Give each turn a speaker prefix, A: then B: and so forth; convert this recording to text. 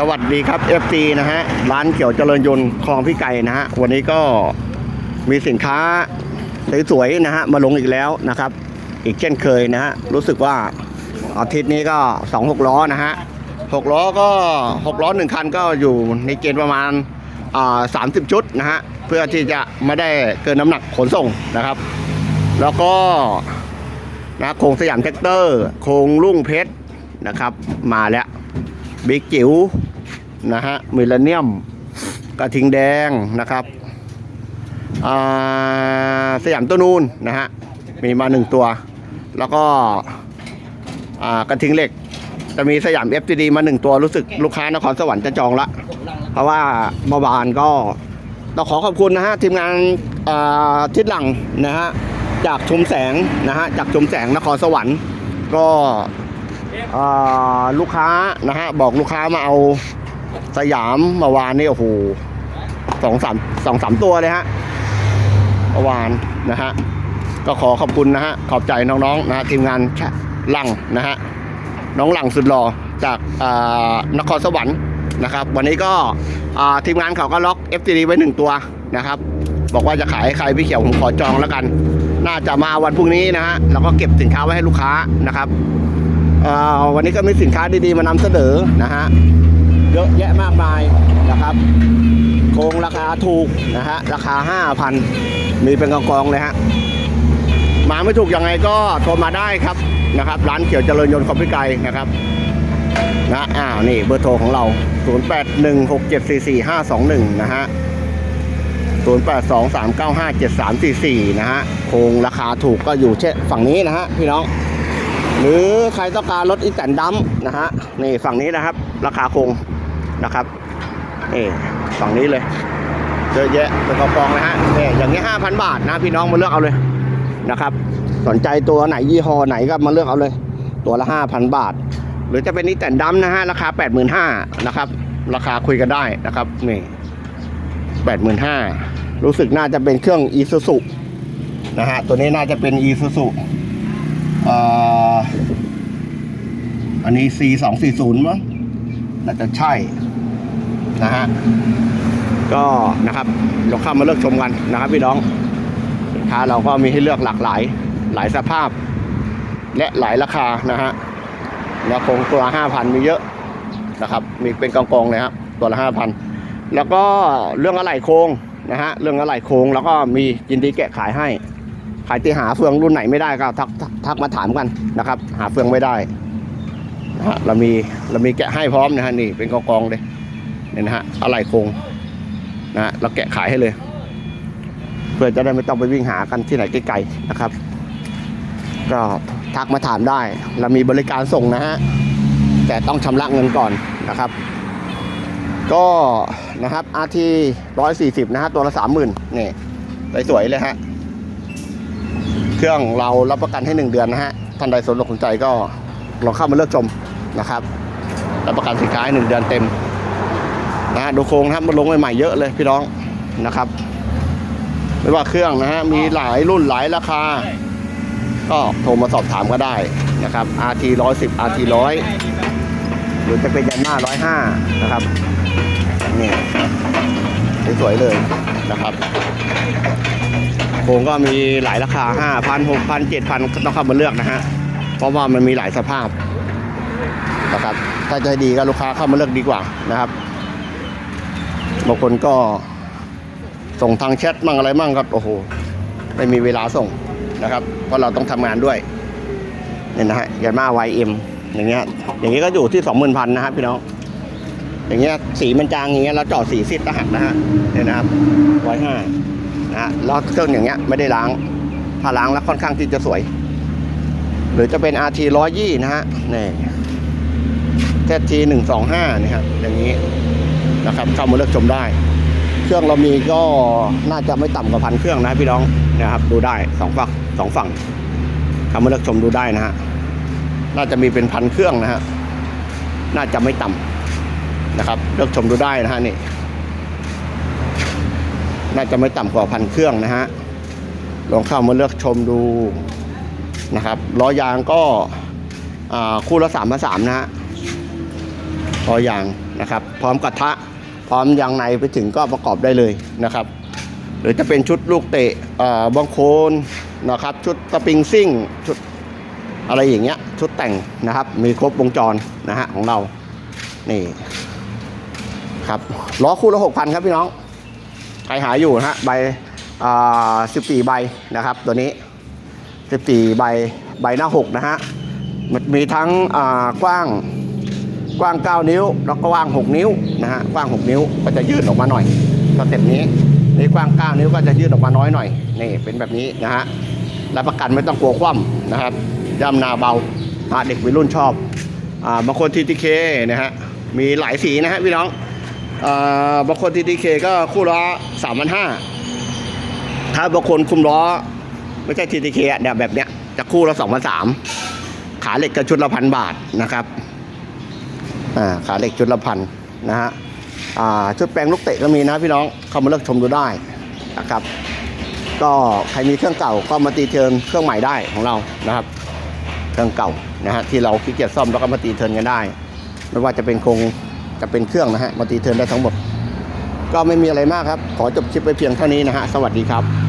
A: สวัสดีครับ FC นะฮะร้านเขียวเจริญยนต์คลองพี่ไก่นะฮะวันนี้ก็มีสินค้าสวยๆนะฮะมาลงอีกแล้วนะครับ อีกเช่นเคยนะฮะรู้สึกว่าอาทิตย์นี้ก็2 6ล้อนะฮะ6ล้อก็6ล้อหนึ่งคันก็อยู่ในเกณฑ์ประมาณอ่า30ชุดนะฮะเพื่อที่จะไม่ได้เกินน้ำหนักขนส่งนะครับ แล้วก็นะโครงสยามแท็กเตอร์ โครงลุ่งเพชรนะครับ มาแล้วบิ๊กจิ๋ว นะฮะมิลเลนเนียม กระทิงแดงนะครับสยามตัวนูนนะฮะมีมาหนึ่งตัว แล้วก็กระทิงเหล็ก จะมีสยาม FTD มาหนึ่งตัวรู้สึกลูกค้านครสวรรค์จะจองละ เพราะว่าเมื่อวานก็ต้องขอขอบคุณนะฮะทีมงานทิศหลังนะฮะจากชุมแสงนะฮะจากชุมแสงนครสวรรค์ก็ลูกค้านะฮะบอกลูกค้ามาเอา สยามเมื่อวานนี่โอ้โหสองสามสองสามตัวเลยฮะเมื่อวานนะฮะก็ขอขอบคุณนะฮะขอบใจน้องๆนะฮะทีมงานหลังนะฮะน้องหลังสุดหล่อจากนครสวรรค์นะครับ วันนี้ก็ทีมงานเขาก็ล็อก FTD ไว้หนึ่งตัวนะครับ บอกว่าจะขายให้ใครพี่เขียวผมขอจองแล้วกัน น่าจะมาวันพรุ่งนี้นะฮะแล้วก็เก็บสินค้าไว้ให้ลูกค้านะครับวันนี้ก็มีสินค้าดีๆมานำเสนอนะฮะ เยอะแยะมากมายนะครับ โครงราคาถูกนะฮะราคา 5,000 มีเป็นกองๆเลยฮะมาไม่ถูกยังไงก็โทรมาได้ครับนะครับร้านเขียวเจริญยนต์คอมพิวไกนะครับนะอ้าวนี่เบอร์โทรของเรา 0816744521 นะฮะ 0823957344 นะฮะโครงราคาถูกก็อยู่เช่ฝั่งนี้นะฮะพี่น้อง หรือใครต้องการรถอีแตนดัมนะฮะ นี่ฝั่งนี้นะครับ ราคาคง นะครับนี่ฝั่งนี้เลยเยอะแยะเป็นกองๆเลยฮะนี่อย่างนี้ห้าพันบาทนะพี่น้องมาเลือกเอาเลยนะครับ สนใจตัวไหนยี่ห้อไหนก็มาเลือกเอาเลย ตัวละห้าพันบาท หรือจะเป็นอีแตนดัมนะฮะราคาแปดหมื่นห้านะครับ ราคาคุยกันได้นะครับนี่แปดหมื่นห้ารู้สึกน่าจะเป็นเครื่องอีซูซุนะฮะตัวนี้น่าจะเป็นอีซูซุสอันนี้ C สองสี่ศูนย์มั้งน่าจะใช่ นะฮะก็นะครับเราเข้ามาเลือกชมกันนะครับพี่น้องสินค้าเราก็มีให้เลือกหลากหลายหลายสภาพ และหลายราคานะฮะแล้วคงตัวห้าพันมีเยอะนะครับ มีเป็นกองๆเลยครับตัวละห้าพันแล้วก็เรื่องอะไหล่โครงนะฮะเรื่องอะไหล่โครงแล้วก็มียินดีแกะขายให้ใครที่หาเฟืองรุ่นไหนไม่ได้ก็ทักทักมาถามกันนะครับ หาเฟืองไม่ได้นะฮะเรามีเรามีแกะให้พร้อมนะฮะนี่เป็นกองกองเลย เนี่ยนะฮะอะไรโครงนะฮะเราแกะขายให้เลย เพื่อจะได้ไม่ต้องไปวิ่งหากันที่ไหนไกลๆนะครับ ก็ทักมาถามได้ เรามีบริการส่งนะฮะแต่ต้องชำระเงินก่อนนะครับ ก็นะครับ RT 140นะฮะตัวละ30,000นี่สวยๆเลยฮะเครื่องเรารับประกันให้1เดือนนะฮะท่านใดสนอกสนใจก็ลองเข้ามาเลือกชมนะครับรับประกันสินค้าให้1เดือนเต็ม นะดูโครงนะครับมันลงใหม่ๆเยอะเลยพี่น้องนะครับไม่ว่าเครื่องนะฮะมีหลายรุ่นหลายราคา ก็โทรมาสอบถามก็ได้นะครับ RT 110 RT 100หรือจะเป็นยันหน้า105 นะครับนี่สวยๆเลยนะครับโครงก็มีหลายราคา 5,000 6,000 7,000ก็ต้องเข้ามาเลือกนะฮะเพราะว่ามันมีหลายสภาพนะครับถ้าใจดีก็ลูกค้าเข้ามาเลือกดีกว่านะครับ บางคนก็ส่งทางแชทมั่งอะไรมั่งก็โอ้โห ไม่มีเวลาส่งนะครับ เพราะเราต้องทำงานด้วยเนี่ยนะฮะยามา YM อย่างเงี้ย อย่างเงี้ยก็อยู่ที่20,000พันนะครับพี่น้องอย่างเงี้ยสีมันจางอย่างเงี้ยเราเจาะสีซิดรหัสนะฮะเนี่ยนะครับร้อยห้านะฮะแล้วเครื่องอย่างเงี้ยไม่ได้ล้าง ถ้าล้างแล้วค่อนข้างที่จะสวย หรือจะเป็น RT 120นะฮะนี่ ZT 125นี่ครับอย่างนี้ นะครับ เข้ามาเลือกชมได้ เครื่องเรามีก็น่าจะไม่ต่ำกว่าพันเครื่องนะพี่น้องนะครับ ดูได้สองฝั่งสองฝั่งเข้ามาเลือกชมดูได้นะฮะน่าจะมีเป็นพันเครื่องนะฮะน่าจะไม่ต่ำนะครับ เลือกชมดูได้นะฮะนี่น่าจะไม่ต่ำกว่าพันเครื่องนะฮะลองเข้ามาเลือกชมดูนะครับล้อยางก็คู่ละสามพันสามนะฮะคอยางนะครับ พร้อมกระทะ พร้อมยางในไปถึงก็ประกอบได้เลยนะครับ หรือจะเป็นชุดลูกเตะเอ่อบางโคนนะครับ ชุดสปริงซิ่งชุดอะไรอย่างเงี้ยชุดแต่งนะครับ มีครบวงจรนะฮะของเรา นี่ครับล้อคู่ละหกพันครับพี่น้องใครหาอยู่นะฮะใบอ่าสิบสี่ใบนะครับ ตัวนี้สิบสี่ใบใบหน้าหกนะฮะมันมีทั้งอ่ากว้าง กว้าง 9 นิ้ว แล้วก็กว้าง 6 นิ้วนะฮะกว้าง 6 นิ้วก็จะยืดออกมาหน่อยสเต็ปนี้นี่กว้าง 9 นิ้วก็จะยืดออกมาน้อยหน่อยนี่เป็นแบบนี้นะฮะรับประกันไม่ต้องกลัวคว่ำนะครับย่ำนาเบาหาเด็กวัยรุ่นชอบอ่าบางคนทีทีเคนะฮะมีหลายสีนะฮะพี่น้องอ่าบางคนทีดีเคก็คู่ล้อสามพันห้าถ้าบางคนคุมล้อไม่ใช่ทีดีเคเนี่ยแบบเนี้ยจะคู่ละสองพันสามขาเหล็กก็ชุดละพันบาทนะครับ ขาเหล็กชุดละพันนะฮะชุดแปลงลูกเตะก็มีนะพี่น้องเข้ามาเลือกชมดูได้นะครับ ก็ใครมีเครื่องเก่าก็มาตีเทินเครื่องใหม่ได้ของเรานะครับ เครื่องเก่านะฮะที่เราขี้เกียจซ่อมแล้วก็มาตีเทินกันได้ไม่ว่าจะเป็นโครงจะเป็นเครื่องนะฮะมาตีเทินได้ทั้งหมด ก็ไม่มีอะไรมากครับ ขอจบคลิปไปเพียงเท่านี้นะฮะสวัสดีครับ